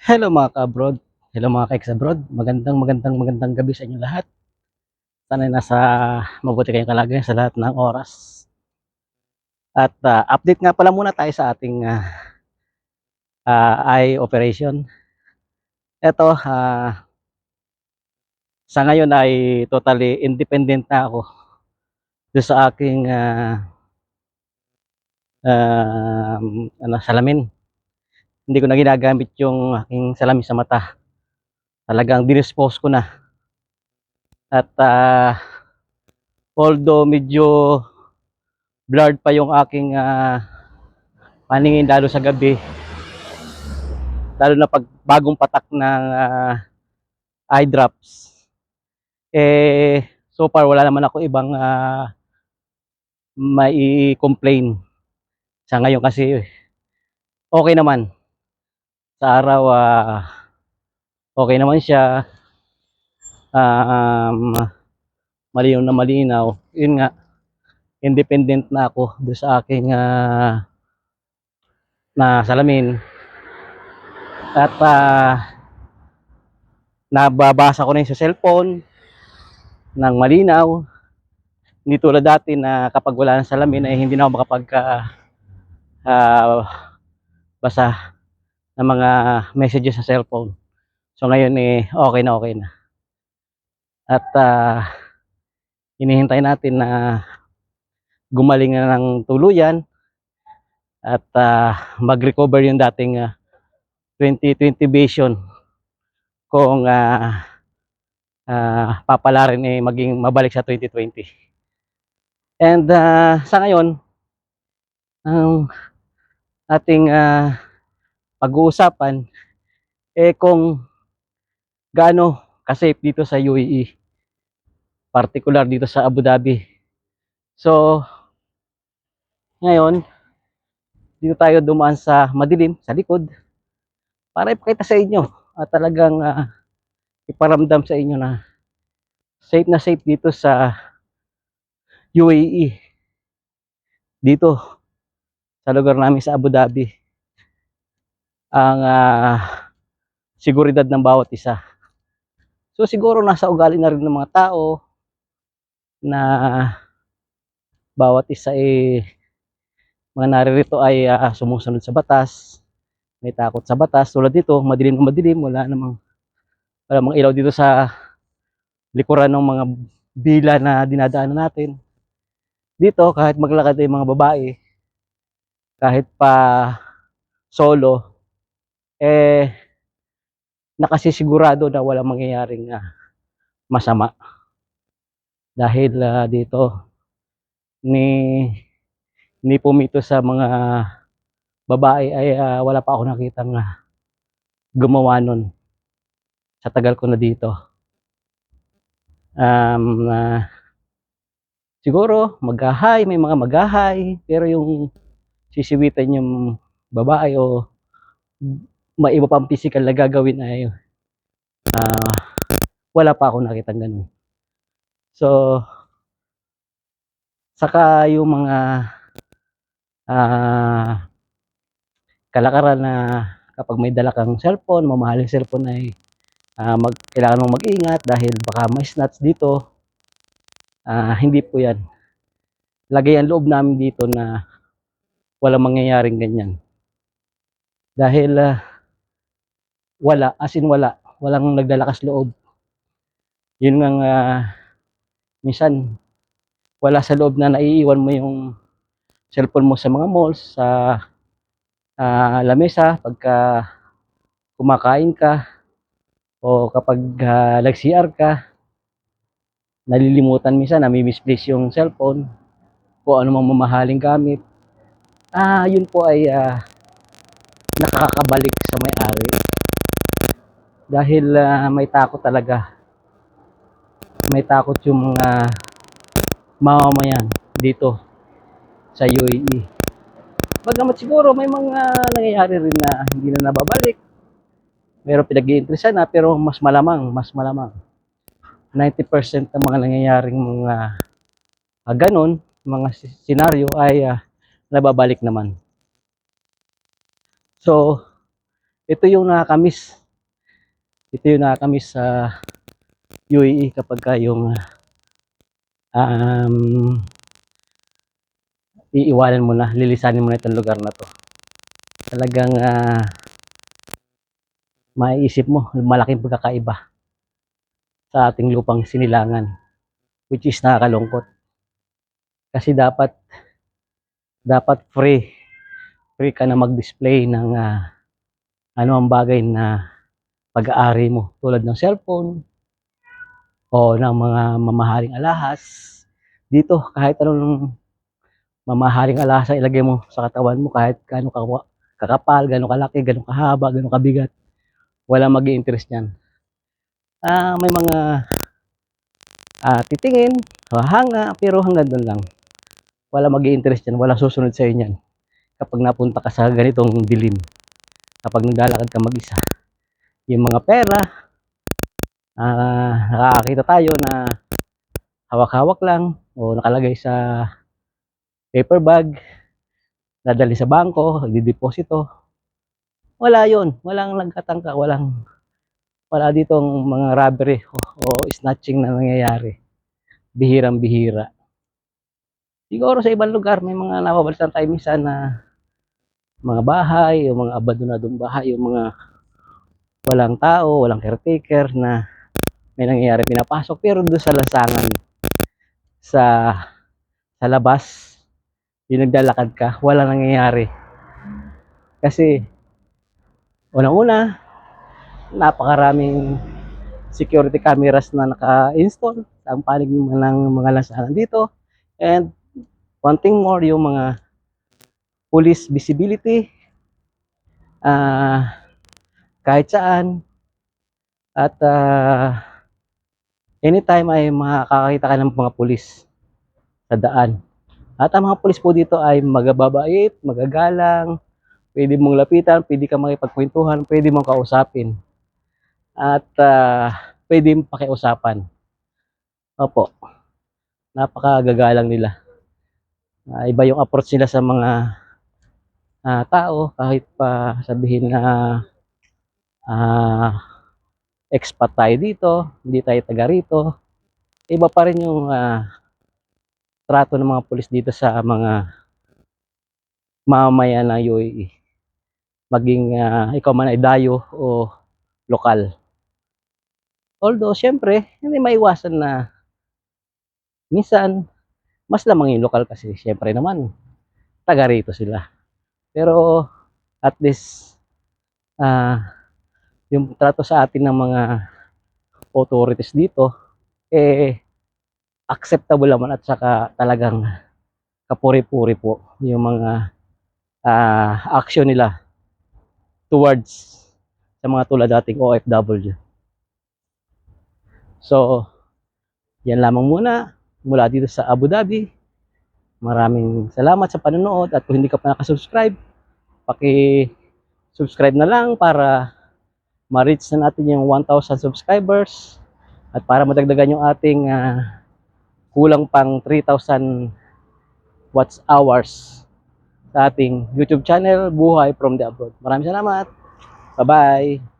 Hello mga ka-abroad. Hello mga ka-ex-abroad. Magandang magandang magandang gabi sa inyo lahat. Sana nasa mabuti kayong kalagayan sa lahat ng oras. At ah, update nga pala muna tayo sa ating ah, ah, eye operation. Ito, ah, sa ngayon ay totally independent na ako doon sa aking ah, um, ano, salamin. Hindi ko na ginagamit yung aking salamin sa mata. Talagang dinispose ko na. At ah, although medyo blurred pa yung aking ah, paningin lalo sa gabi, lalo na pag bagong patak ng ah, eye drops, eh, so far wala naman ako ibang ah, mai-complain. Sa ngayon kasi okay naman. Sa araw, ah, okay naman siya. Um, malinaw na malinaw. Yun nga, independent na ako doon sa aking ah, na salamin. At ah, nababasa ko na yun sa cellphone ng malinaw. Hindi tulad dati na kapag wala ng salamin ay hindi na ako makapag ah, ah, basa ng mga messages sa cellphone. So ngayon eh okay na okay na. At ah, hinihintay natin na gumaling na ng tuluyan at ah, mag-recover yung dating ah, 2020 vision kung ah, ah, papala rin eh maging mabalik sa 2020. And ah, sa ngayon, ang ating ah, pag-uusapan eh kung gaano ka-safe dito sa UAE, particular dito sa Abu Dhabi. So, ngayon, dito tayo dumaan sa madilim, sa likod, para ipakita sa inyo at talagang ah, iparamdam sa inyo na safe na safe dito sa UAE. Dito, sa lugar namin sa Abu Dhabi. Ang ah, seguridad ng bawat isa. So siguro nasa ugali na rin ng mga tao na bawat isa eh mga naririto ay ah, sumusunod sa batas, may takot sa batas. Tulad dito, madilim na madilim, wala namang wala namang ilaw dito sa likuran ng mga bila na dinadaanan natin. Dito, kahit maglakad ay mga babae, kahit pa solo, eh, nakasisigurado na walang mangyayaring ah, masama. Dahil ah, dito, ni ni pumito sa mga babae ay ah, wala pa ako nakitang ah, gumawa nun sa tagal ko na dito. Um, ah, siguro magahay, may mga magahay, pero yung sisiwitan yung babae o maiba pang physical na gagawin ay ah, wala pa ako nakitang ganun. So, saka yung mga ah, kalakaran na kapag may dala kang cellphone, mamahaling cellphone ay ah, mag, kailangan mong mag-ingat dahil baka may snatch dito. Ah, hindi po yan. Lagay ang loob namin dito na walang mangyayaring ganyan. Dahil ah, wala, as in wala, walang nagdalakas loob. Yun nga ah, minsan wala sa loob na naiiwan mo yung cellphone mo sa mga malls, sa ah, lamesa, pagka kumakain ka, o kapag ah, nag-CR ka, nalilimutan minsan, nami-misplace yung cellphone, kung ano mang mamahaling gamit. Ah, yun po ay ah, nakakabalik sa may-ari. Dahil ah, may takot talaga. May takot yung mga mamamayan dito sa UAE. Bagamat siguro may mga nangyayari rin na hindi na nababalik. Meron pinag-iinteresan na pero mas malamang, mas malamang. 90% ng mga nangyayaring mga ah, ganun, mga senaryo ay ah, nababalik naman. So, ito yung nakakamiss. Ito yung nakakamiss sa UAE kapag ka yung um, iiwanan mo na, lilisanin mo na itong lugar na to. Talagang ah, maiisip mo, malaking pagkakaiba sa ating lupang sinilangan which is nakakalungkot. Kasi dapat dapat free free ka na mag-display ng ah, ano ang bagay na pag-aari mo tulad ng cellphone o ng mga mamahaling alahas. Dito kahit anong mamahaling alahas ang ilagay mo sa katawan mo kahit gaano ka kakapal, gaano kalaki, gaano kahaba, gaano kabigat. Wala mag interest niyan. Ah, may mga ah, titingin, hanga, pero hanggang doon lang. Wala mag interest yan, wala susunod sa niyan. Kapag napunta ka sa ganitong dilim, kapag naglalakad ka mag-isa, yung mga pera, ah, nakakakita tayo na hawak-hawak lang o nakalagay sa paper bag, dadali sa bangko, dideposito. Wala yon, walang nagkatangka, walang wala ditong mga robbery o, o snatching na nangyayari. Bihirang bihira. Siguro sa ibang lugar may mga napabalitan tayo minsan na mga bahay, yung mga abandonadong bahay, yung mga walang tao, walang caretaker na may nangyayari pinapasok. Pero doon sa lasangan sa sa labas yung naglalakad ka, wala nangyayari. Kasi unang-una napakaraming security cameras na naka-install sa panig ng mga lansangan dito. And one thing more yung mga police visibility. Ah kahit saan. At ah, anytime ay makakakita ka ng mga pulis sa daan. At ang mga pulis po dito ay magababait, magagalang pwede mong lapitan, pwede ka makipagkwentuhan, pwede mong kausapin. At ah, pwede mong pakiusapan. Opo. Napakagagalang nila. Ah, iba yung approach nila sa mga ah, tao kahit pa sabihin na ah expat tayo dito, hindi tayo taga rito. Iba pa rin yung ah, trato ng mga pulis dito sa mga mamamayan ng UAE. Maging ah, ikaw man ay dayo o lokal. Although, syempre, hindi maiwasan na minsan, mas lamang yung lokal kasi syempre naman, taga rito sila. Pero at least ah yung trato sa atin ng mga authorities dito eh acceptable naman at saka talagang kapuri-puri po yung mga ah, action nila towards sa mga tulad dating OFW. So, yan lamang muna mula dito sa Abu Dhabi. Maraming salamat sa panonood at kung hindi ka pa nakasubscribe, paki-subscribe na lang para ma-reach na natin yung 1,000 subscribers at para madagdagan yung ating ah, kulang pang 3,000 watch hours sa ating YouTube channel Buhay from the Abroad. Maraming salamat. Bye-bye.